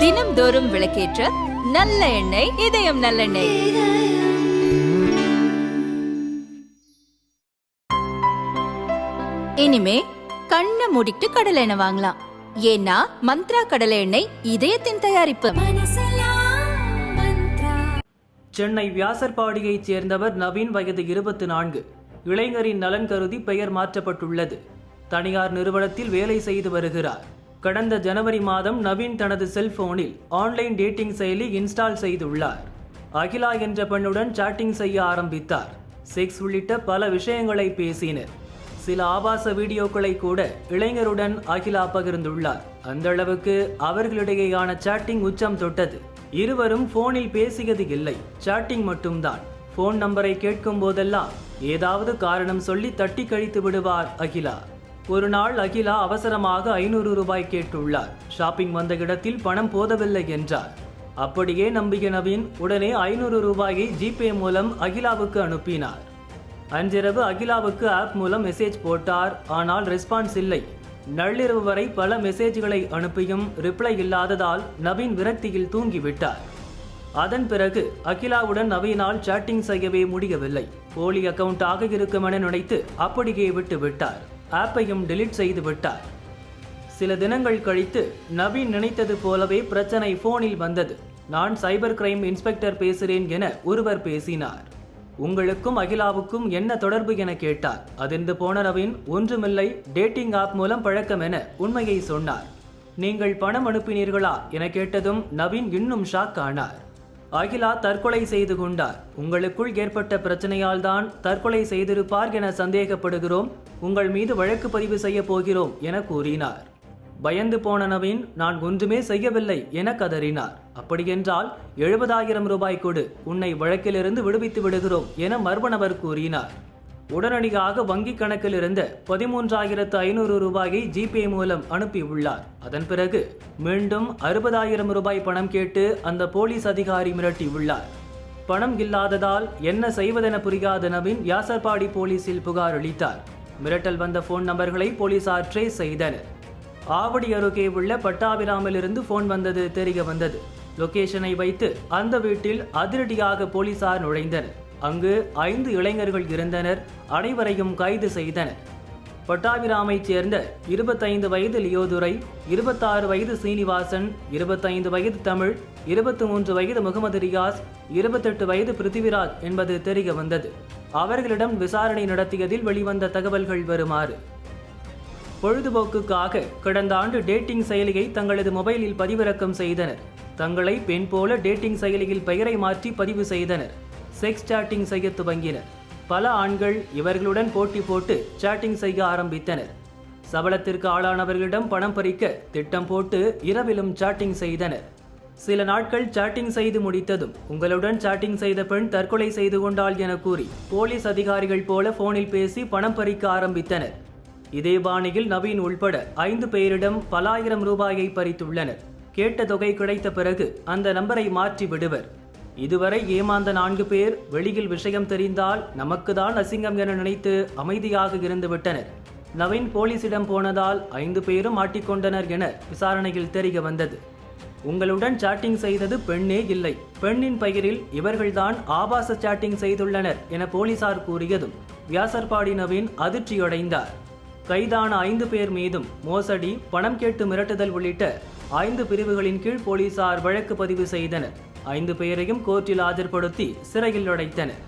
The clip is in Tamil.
தினம்தோறும் விளக்கேற்ற நல்ல எண்ணெய் இதயம் நல்லெண்ணெய். இனிமே கண்ணை மூடிட்டு கடலை எண்ணெய் வாங்கலாம். ஏன்னா மந்த்ரா கடலை எண்ணெய் இதயத்தின் தயாரிப்பு. சென்னை வியாசர்பாடியைச் சேர்ந்தவர் நவீன் வயது இருபத்தி நான்கு இளைஞரின் நலன் கருதி பெயர் மாற்றப்பட்டுள்ளது. தனியார் நிறுவனத்தில் வேலை செய்து வருகிறார். கடந்த ஜனவரி மாதம் நவீன் தனது செல்போனில் ஆன்லைன் டேட்டிங் செயலி இன்ஸ்டால் செய்துள்ளார். அகிலா என்ற பெண்ணுடன் சாட்டிங் செய்ய ஆரம்பித்தார். செக்ஸ் உள்ளிட்ட பல விஷயங்களை பேசினர். சில ஆபாச வீடியோக்களை கூட இளைஞருடன் அகிலா பகிர்ந்துள்ளார். அந்த அளவுக்கு அவர்களிடையேயான சாட்டிங் உச்சம் தொட்டது. இருவரும் போனில் பேசியது இல்லை. சாட்டிங் மட்டும்தான். போன் நம்பரை கேட்கும் போதெல்லாம் ஏதாவது காரணம் சொல்லி தட்டி கழித்து விடுவார் அகிலா. ஒரு நாள் அகிலா அவசரமாக ஐநூறு ரூபாய் கேட்டுள்ளார். ஷாப்பிங் வந்த இடத்தில் பணம் போதவில்லை என்றார். அப்படியே நம்பிய நவீன் உடனே ஐநூறு ரூபாயை ஜிபே மூலம் அகிலாவுக்கு அனுப்பினார். அன்றிரவு அகிலாவுக்கு ஆப் மூலம் மெசேஜ் போட்டார். ஆனால் ரெஸ்பான்ஸ் இல்லை. நள்ளிரவு வரை பல மெசேஜ்களை அனுப்பியும் ரிப்ளை இல்லாததால் நவீன் விரக்தியில் தூங்கிவிட்டார். அதன் பிறகு அகிலாவுடன் நவீனால் சாட்டிங் செய்யவே முடியவில்லை. போலி அக்கவுண்டாக இருக்கும் என நினைத்து அப்படியே விட்டு விட்டார் ஆப்பையும் டெலீட் செய்து விட்டார் சில தினங்கள் கழித்து நவீன் நினைத்தது போலவே பிரச்சனை போனில் வந்தது. நான் சைபர் கிரைம் இன்ஸ்பெக்டர் பேசுகிறேன் என ஒருவர் பேசினார். உங்களுக்கும் அகிலாவுக்கும் என்ன தொடர்பு என கேட்டார். அதிர்ந்து போன நவீன் ஒன்றுமில்லை டேட்டிங் ஆப் மூலம் பழக்கம் என உண்மையை சொன்னார். நீங்கள் பணம் அனுப்பினீர்களா? என கேட்டதும் நவீன் இன்னும் ஷாக் ஆனார். அகிலா தற்கொலை செய்து கொண்டார். உங்களுக்குள் ஏற்பட்ட பிரச்சனையால் தான் தற்கொலை செய்திருப்பார் என சந்தேகப்படுகிறோம். உங்கள் மீது வழக்கு பதிவு செய்ய போகிறோம் என கூறினார். பயந்து போன நவீன் நான் ஒன்றுமே செய்யவில்லை என கதறினார். அப்படியென்றால் எழுபதாயிரம் ரூபாய் கொடு. உன்னை வழக்கிலிருந்து விடுவித்து விடுகிறோம் என மர்ம நபர் கூறினார். உடனடியாக வங்கிக் கணக்கில் இருந்த பதிமூன்றாயிரத்து ஐநூறு ரூபாயை ஜிபே மூலம் அனுப்பியுள்ளார். அதன் பிறகு மீண்டும் அறுபதாயிரம் ரூபாய் பணம் கேட்டு அந்த போலீஸ் அதிகாரி மிரட்டியுள்ளார். பணம் இல்லாததால் என்ன செய்வதென புரியாத நவீன் யாசர்பாடி போலீசில் புகார் அளித்தார். மிரட்டல் வந்த போன் நம்பர்களை போலீசார் ட்ரேஸ் செய்தனர். ஆவடி அருகே உள்ள பட்டாபிராமிலிருந்து போன் வந்தது தெரிய வந்தது. லொகேஷனை வைத்து அந்த வீட்டில் அதிரடியாக போலீசார் நுழைந்தனர். அங்கு ஐந்து இளைஞர்கள் இருந்தனர் அனைவரையும் கைது செய்தனர். பட்டாபிராமைச் சேர்ந்த இருபத்தைந்து வயது லியோதுரை இருபத்தாறு வயது சீனிவாசன் இருபத்தைந்து வயது தமிழ் இருபத்தி மூன்று வயது முகமது ரியாஸ் இருபத்தெட்டு வயது பிருத்திவிராஜ் என்பது தெரிய வந்தது. அவர்களிடம் விசாரணை நடத்தியதில் வெளிவந்த தகவல்கள் வருமாறு. பொழுதுபோக்குக்காக கடந்த ஆண்டு டேட்டிங் செயலியை தங்களது மொபைலில் பதிவிறக்கம் செய்தனர். தங்களை பெண் போல டேட்டிங் செயலியில் பெயரை மாற்றி பதிவு செய்தனர். செக்ஸ் சாட்டிங் செய்ய துவங்கினர். பல ஆண்கள் இவர்களுடன் போட்டி போட்டு சாட்டிங் செய்ய ஆரம்பித்தனர். சபலத்திற்கு ஆளானவர்களிடம் பணம் பறிக்க திட்டம் போட்டு இரவிலும் சாட்டிங் செய்தனர். சில நாட்கள் சாட்டிங் செய்து முடித்ததும் உங்களுடன் சாட்டிங் செய்த பெண் தற்கொலை செய்து கொண்டாள் என கூறி போலீஸ் அதிகாரிகள் போல போனில் பேசி பணம் பறிக்க ஆரம்பித்தனர். இதே பாணியில் நவீன் உள்பட ஐந்து பேரிடம் பல ஆயிரம் ரூபாயை பறித்துள்ளனர். கேட்ட தொகை கிடைத்த பிறகு அந்த நம்பரை மாற்றி விடுவர். இதுவரை ஏமாந்த நான்கு பேர் வெளியில் விஷயம் தெரிந்தால் நமக்குதான் அசிங்கம் என நினைத்து அமைதியாக இருந்துவிட்டனர் நவீன் போலீசிடம் போனதால் ஐந்து பேரும் மாட்டிக்கொண்டனர் என விசாரணையில் தெரிய வந்தது. உங்களுடன் சாட்டிங் செய்தது பெண்ணே இல்லை. பெண்ணின் பெயரில் இவர்கள்தான் ஆபாச சாட்டிங் செய்துள்ளனர் என போலீசார் கூறியதும் வியாசர்பாடி நவீன் அதிர்ச்சியடைந்தார். கைதான ஐந்து பேர் மீதும் மோசடி பணம் கேட்டு மிரட்டுதல் உள்ளிட்ட ஐந்து பிரிவுகளின் கீழ் போலீசார் வழக்கு பதிவு செய்தனர். ஐந்து பேரையும் கோர்ட்டில் ஆஜர்படுத்தி சிறையில் அடைத்தனர்